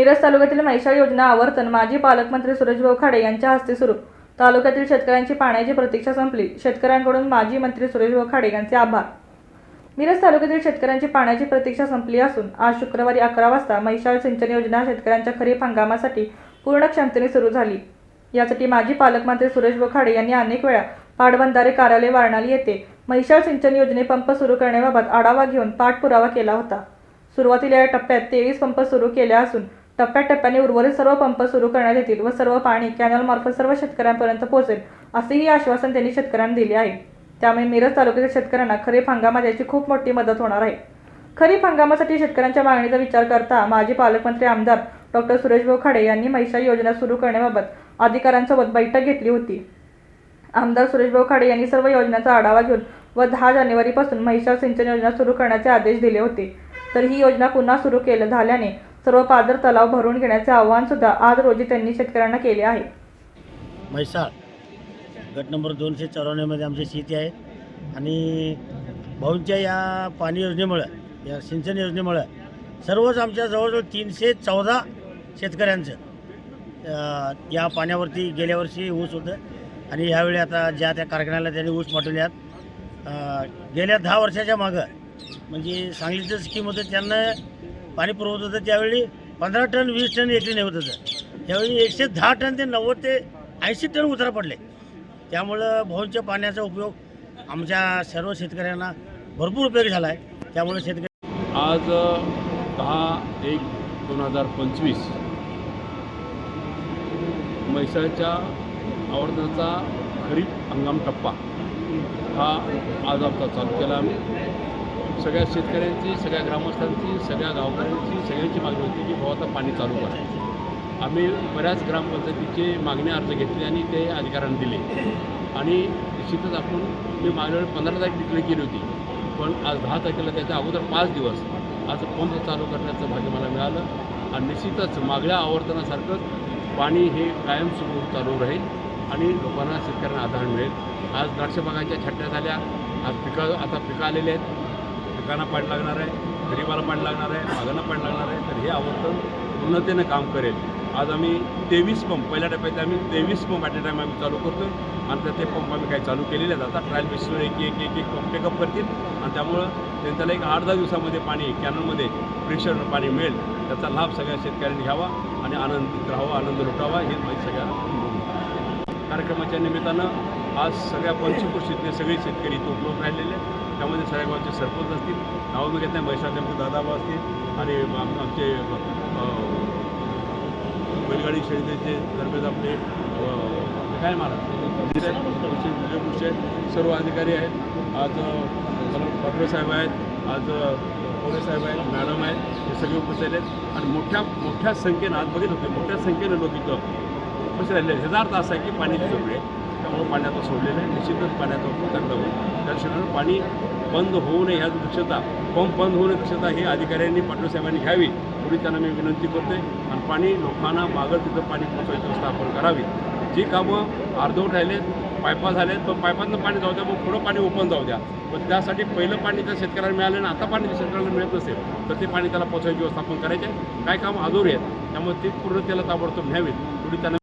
मिरज तालुक्यातील म्हैसाळ योजना आवर्तन माजी पालकमंत्री सुरेशभाऊ खाडे यांच्या हस्ते सुरू. तालुक्यातील शेतकऱ्यांची पाण्याची प्रतीक्षा संपली. शेतकऱ्यांकडून माजी मंत्री सुरेशभाऊ खाडे यांचे आभार. मिरज तालुक्यातील शेतकऱ्यांची पाण्याची प्रतीक्षा संपली असून आज शुक्रवारी अकरा वाजता म्हैसाळ सिंचन योजना शेतकऱ्यांच्या खरीप हंगामासाठी पूर्ण क्षमतेने सुरू झाली. यासाठी माजी पालकमंत्री सुरेश बोखाडे यांनी अनेक वेळा पाटबंधारे कार्यालय वारणाली येथे म्हैसाळ सिंचन योजने पंप सुरू करण्याबाबत आढावा घेऊन पाठपुरावा केला होता. सुरुवातीला या टप्प्यात तेवीस पंप सुरू केले असून टप्प्याटप्प्याने उर्वरित सर्व पंप सुरू करण्यात येतील व सर्व पाणी कॅनलमार्फत सर्व शेतकऱ्यांपर्यंत पोहोचेल असेही आश्वासन त्यांनी शेतकऱ्यांना दिले आहे. त्यामुळे मिरज तालुक्यातील शेतकऱ्यांना खरीप हंगामात याची खूप मोठी मदत होणार आहे. खरीप हंगामासाठी शेतकऱ्यांच्या मागणीचा विचार करता माजी पालकमंत्री आमदार डॉक्टर सुरेशभाऊ खाडे यांनी महिषा योजना सुरू करण्याबाबत अधिकाऱ्यांसोबत बैठक घेतली होती. आमदार सुरेशभाऊ खाडे यांनी सर्व योजनांचा आढावा घेऊन व दहा जानेवारीपासून महिषा सिंचन योजना सुरू करण्याचे आदेश दिले होते. तर ही योजना पुन्हा सुरू केलं झाल्याने सर्व पाझर तलाव भरून घेण्याचे आवाहन सुद्धा आज रोजी त्यांनी शेतकऱ्यांना केले आहे. म्हैसाळ गट नंबर दोनशे चौऱ्याण्णवमध्ये आमची शेती आहे. आणि भाऊंच्या या पाणी योजनेमुळं या सिंचन योजनेमुळं सर्वच आमच्या जवळजवळ तीनशे चौदा शेतकऱ्यांचं या पाण्यावरती गेल्या वर्षी ऊस होतं. आणि ह्यावेळी आता ज्या त्या कारखान्याला त्यांनी ऊस पाठवल्यात. गेल्या दहा वर्षाच्या मागं म्हणजे सांगलीचं स्कीम होतं त्यांना पाणी पुरवत होतं त्यावेळी पंधरा टन वीस टन एकरी नेवत होतं. त्यावेळी एकशे दहा टन ते नव्वद ते ऐंशी टन उतरा पडले. त्यामुळं भवनच्या पाण्याचा उपयोग आमच्या सर्व शेतकऱ्यांना भरपूर उपयोग झाला आहे त्यामुळे शेतकरी आज दहा एक दोन हजार पंचवीस म्हैसाळच्या आवर्तनाचा खरीप हंगाम टप्पा हा आज आमचा चालू केला आम्ही. सगळ्या शेतकऱ्यांची सगळ्या ग्रामस्थांची सगळ्या गावकऱ्यांची सगळ्यांची मागणी होती की भाऊ आता पाणी चालू करा. आम्ही बऱ्याच ग्रामपंचायतीचे मागणी अर्ज घेतले आणि ते अधिकाऱ्यांना दिले. आणि निश्चितच आपण मी मागल्या पंधरा तारीख डिक्लेअर केली होती. पण आज दहा तारखेला त्याच्या अगोदर पाच दिवस आज पंप चालू करण्याचं भाग्य मला मिळालं. आणि निश्चितच मागल्या आवर्तनासारखंच पाणी हे कायम सुरू चालू राहील आणि लोकांना शेतकऱ्यांना आधार मिळेल. आज द्राक्ष बागांच्या छट्ट्या झाल्या. आज पिकं आता पिकं आलेली आहेत. पिकांना पाणी लागणार आहे गरीबाला पाणी लागणार आहे बागांना पाणी लागणार आहे तर हे आवर्तन पूर्णतेनं काम करेल. आज आम्ही तेवीस पंप पहिल्या टप्प्यात आम्ही तेवीस पंप ॲट ए टाईम आम्ही चालू करतो आणि त्या ते पंप आम्ही काही चालू केलेले आहेत. आता ट्रायल बेसिसवर एक एक एक एक पंप टेकअप करतील. आणि त्यामुळं त्यांच्याला एक आठ दहा दिवसामध्ये पाणी कॅनलमध्ये प्रेशरनं पाणी मिळेल. त्याचा लाभ सगळ्या शेतकऱ्यांनी घ्यावा आणि आनंदित राहावा आनंद लुटावा हे माझी सगळ्या कार्यक्रमाच्या निमित्तानं आज सगळ्या पंचकृषीतले सगळे शेतकरी इथं उपलब्ध राहिलेले आहेत. त्यामध्ये सगळ्या गावचे सरपंच असतील नावं मी घेत नाही मैसाचे आमचे दादाबा असतील आणि आमचे बैलगाडी शर्यतीचे तर्फेच आपले काय महाराज? आहेत सर्व अधिकारी आहेत. आज डॉक्टर साहेब आहेत आज पोरे साहेब आहेत मॅडम आहेत हे सगळे उपस्थित आहेत. आणि मोठ्या मोठ्या संख्येनं आज बघित होते मोठ्या संख्येनं लोक इथं उपस्थित राहिले हजार तास असा आहे की पाण्याची जोडणी आहे त्यामुळे पाण्यात सोडलेलं आहे. निश्चितच पाण्याचा उपयोग चांगला होईल. त्याशिवाय पाणी बंद होऊ नये ह्या दक्षता पंप बंद होऊ नये दक्षता ही अधिकाऱ्यांनी पाटील साहेबांनी घ्यावी. एवढी त्यांना मी विनंती करते आणि पाणी लोकांना मागं तिथं पाणी पोचवायची व्यवस्था आपण करावी. जी कामं अर्धवट राहिलेत पायपा झालेत पण पायपातनं पाणी जाऊ द्या मग पुढं पाणी ओपन जाऊ द्या. पण त्यासाठी पहिलं पाणी त्या शेतकऱ्याला मिळालं आणि आता पाणी शेतकऱ्याला मिळत नसेल तर ते पाणी त्याला पोचवायची व्यवस्था आपण करायची आहे. काय कामं अधुरी आहेत त्यामुळे ते पूर्ण त्याला ताबडतोब न्यावेत. एवढी त्यांना